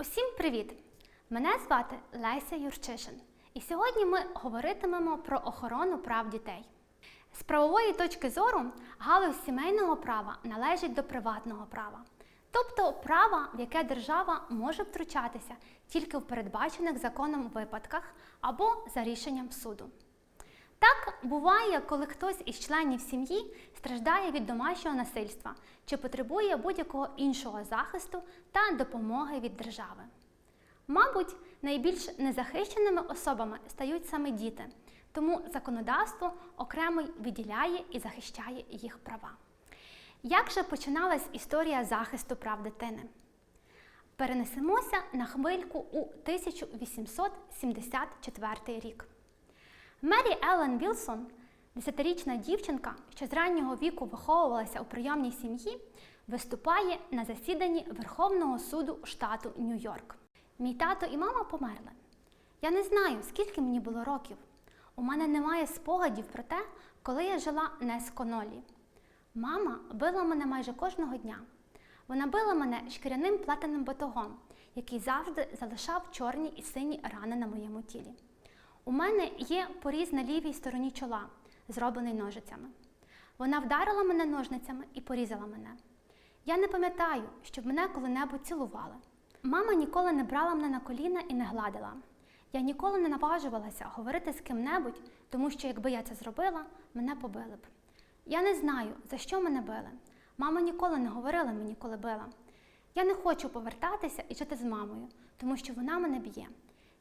Усім привіт! Мене звати Леся Юрчишин, і сьогодні ми говоритимемо про охорону прав дітей. З правової точки зору галузь сімейного права належить до приватного права, тобто права, в яке держава може втручатися тільки в передбачених законом випадках або за рішенням суду. Так буває, коли хтось із членів сім'ї страждає від домашнього насильства чи потребує будь-якого іншого захисту та допомоги від держави. Мабуть, найбільш незахищеними особами стають саме діти, тому законодавство окремо виділяє і захищає їх права. Як же починалась історія захисту прав дитини? Перенесемося на хвильку у 1874 рік. Мері Еллен Вілсон, десятирічна дівчинка, що з раннього віку виховувалася у прийомній сім'ї, виступає на засіданні Верховного суду штату Нью-Йорк. Мій тато і мама померли. Я не знаю, скільки мені було років. У мене немає спогадів про те, коли я жила не з конолі. Мама била мене майже кожного дня. Вона била мене шкіряним плетеним батогом, який завжди залишав чорні і сині рани на моєму тілі. У мене є поріз на лівій стороні чола, зроблений ножицями. Вона вдарила мене ножницями і порізала мене. Я не пам'ятаю, щоб мене коли-небудь цілували. Мама ніколи не брала мене на коліна і не гладила. Я ніколи не наважувалася говорити з ким-небудь, тому що якби я це зробила, мене побили б. Я не знаю, за що мене били. Мама ніколи не говорила мені, коли била. Я не хочу повертатися і жити з мамою, тому що вона мене б'є.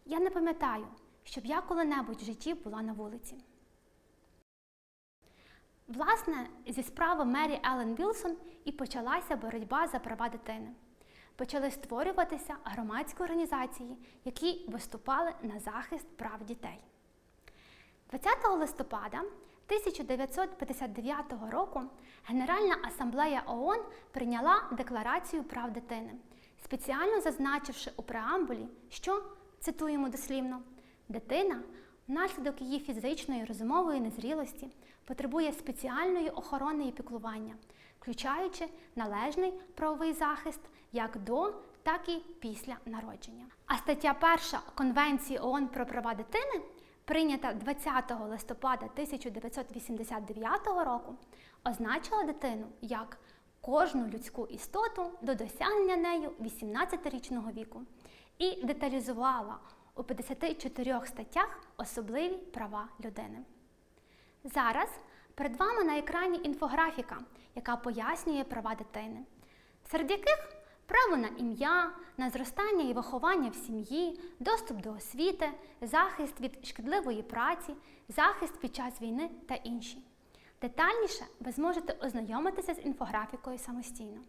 Я не пам'ятаю, щоб я коли-небудь в житті була на вулиці. Власне, зі справи Мері Еллен Вілсон і почалася боротьба за права дитини. Почали створюватися громадські організації, які виступали на захист прав дітей. 20 листопада 1959 року Генеральна асамблея ООН прийняла Декларацію прав дитини, спеціально зазначивши у преамбулі, що цитуємо дослівно, дитина внаслідок її фізичної розумової незрілості потребує спеціальної охорони і піклування, включаючи належний правовий захист як до, так і після народження. А стаття 1 Конвенції ООН про права дитини, прийнята 20 листопада 1989 року, означила дитину як кожну людську істоту до досягнення нею 18-річного віку і деталізувала у 54 статтях особливі права людини. Зараз перед вами на екрані інфографіка, яка пояснює права дитини, серед яких право на ім'я, на зростання і виховання в сім'ї, доступ до освіти, захист від шкідливої праці, захист під час війни та інші. Детальніше ви зможете ознайомитися з інфографікою самостійно.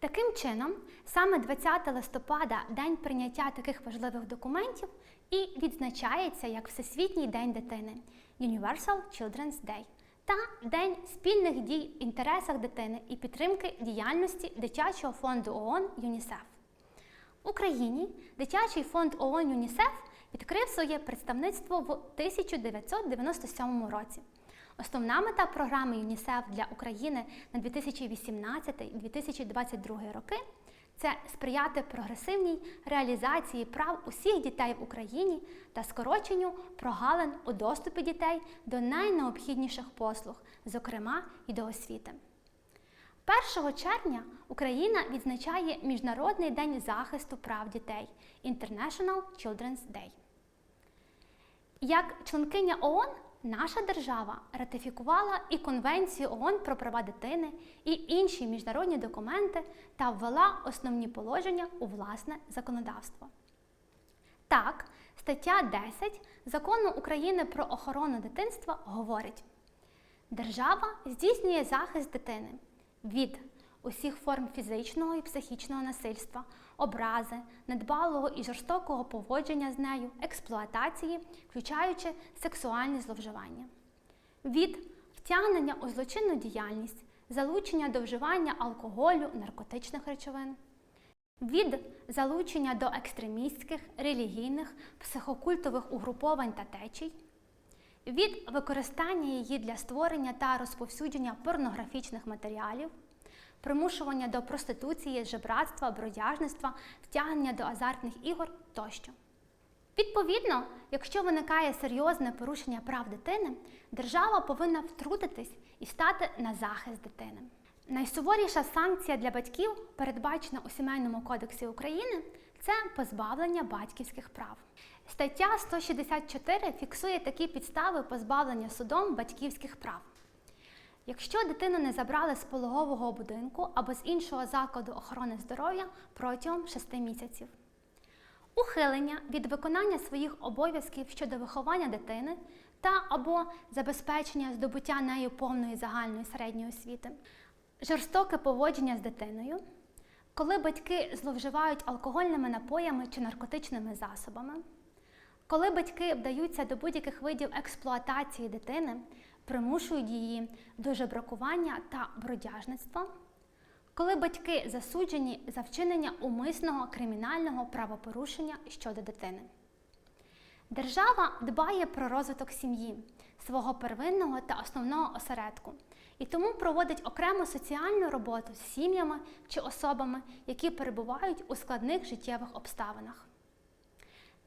Таким чином, саме 20 листопада, день прийняття таких важливих документів, і відзначається як Всесвітній день дитини Universal Children's Day та День спільних дій в інтересах дитини і підтримки діяльності дитячого фонду ООН ЮНІСЕФ. В Україні дитячий фонд ООН ЮНІСЕФ відкрив своє представництво в 1997 році. Основна мета програми ЮНІСЕФ для України на 2018-2022 роки це сприяти прогресивній реалізації прав усіх дітей в Україні та скороченню прогалин у доступі дітей до найнеобхідніших послуг, зокрема і до освіти. 1 червня Україна відзначає Міжнародний день захисту прав дітей International Children's Day. Як членкиня ООН наша держава ратифікувала і Конвенцію ООН про права дитини, і інші міжнародні документи та ввела основні положення у власне законодавство. Так, стаття 10 закону України про охорону дитинства говорить: держава здійснює захист дитини від усіх форм фізичного і психічного насильства, образи, недбалого і жорстокого поводження з нею, експлуатації, включаючи сексуальні зловживання, від втягнення у злочинну діяльність, залучення до вживання алкоголю, наркотичних речовин, від залучення до екстремістських, релігійних, психокультових угруповань та течій, від використання її для створення та розповсюдження порнографічних матеріалів, примушування до проституції, жебратства, бродяжництва, втягнення до азартних ігор тощо. Відповідно, якщо виникає серйозне порушення прав дитини, держава повинна втрутитись і стати на захист дитини. Найсуворіша санкція для батьків, передбачена у Сімейному кодексі України, це позбавлення батьківських прав. Стаття 164 фіксує такі підстави позбавлення судом батьківських прав. Якщо дитину не забрали з пологового будинку або з іншого закладу охорони здоров'я протягом 6 місяців, ухилення від виконання своїх обов'язків щодо виховання дитини та або забезпечення здобуття нею повної загальної середньої освіти, жорстоке поводження з дитиною, коли батьки зловживають алкогольними напоями чи наркотичними засобами, коли батьки вдаються до будь-яких видів експлуатації дитини, примушують її до жебракування та бродяжництва, коли батьки засуджені за вчинення умисного кримінального правопорушення щодо дитини. Держава дбає про розвиток сім'ї, свого первинного та основного осередку, і тому проводить окрему соціальну роботу з сім'ями чи особами, які перебувають у складних життєвих обставинах.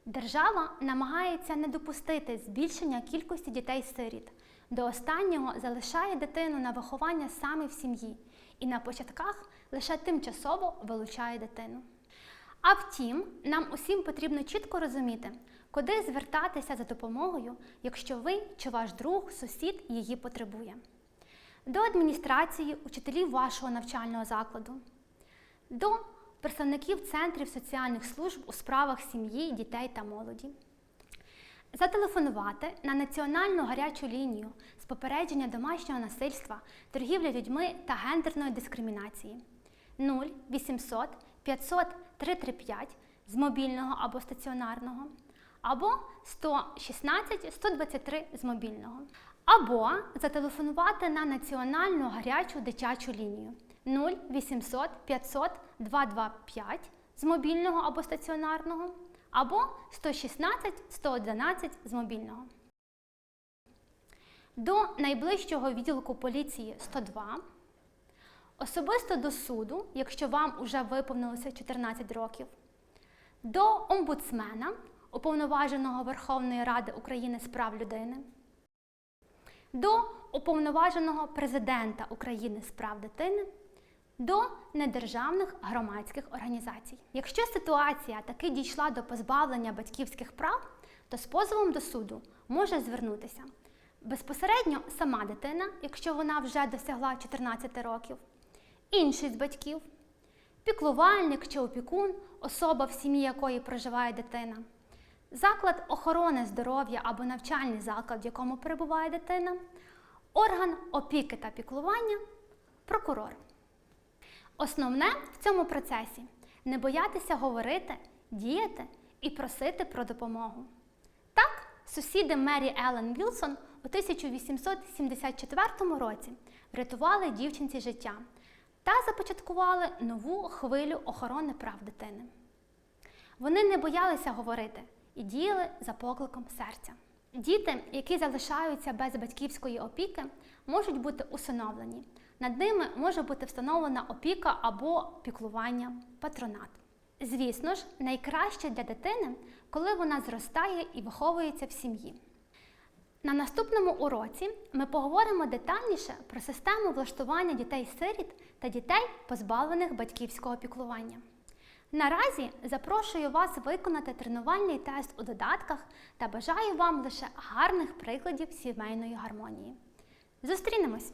Держава намагається не допустити збільшення кількості дітей-сиріт. До останнього залишає дитину на виховання саме в сім'ї і на початках лише тимчасово вилучає дитину. А втім, нам усім потрібно чітко розуміти, куди звертатися за допомогою, якщо ви чи ваш друг, сусід її потребує. До адміністрації, учителів вашого навчального закладу, до представників центрів соціальних служб у справах сім'ї, дітей та молоді. Зателефонувати на національну гарячу лінію з попередження домашнього насильства, торгівлі людьми та гендерної дискримінації. 0 800 500 335 з мобільного або стаціонарного, або 116 123 з мобільного, або зателефонувати на національну гарячу дитячу лінію. 0 800 500 225 з мобільного або стаціонарного або 116 111 з мобільного. До найближчого відділку поліції 102. Особисто до суду, якщо вам уже виповнилося 14 років. До омбудсмена, уповноваженого Верховної Ради України з прав людини. До уповноваженого президента України з прав дитини до недержавних громадських організацій. Якщо ситуація таки дійшла до позбавлення батьківських прав, то з позовом до суду може звернутися безпосередньо сама дитина, якщо вона вже досягла 14 років, інший з батьків, піклувальник чи опікун, особа в сім'ї якої проживає дитина, заклад охорони здоров'я або навчальний заклад, в якому перебуває дитина, орган опіки та піклування, прокурор. Основне в цьому процесі не боятися говорити, діяти і просити про допомогу. Так, сусіди Мері Елен Вілсон у 1874 році врятували дівчинці життя та започаткували нову хвилю охорони прав дитини. Вони не боялися говорити і діяли за покликом серця. Діти, які залишаються без батьківської опіки, можуть бути усиновлені. Над ними може бути встановлена опіка або піклування, патронат. Звісно ж, найкраще для дитини, коли вона зростає і виховується в сім'ї. На наступному уроці ми поговоримо детальніше про систему влаштування дітей-сиріт та дітей, позбавлених батьківського піклування. Наразі запрошую вас виконати тренувальний тест у додатках та бажаю вам лише гарних прикладів сімейної гармонії. Зустрінемось!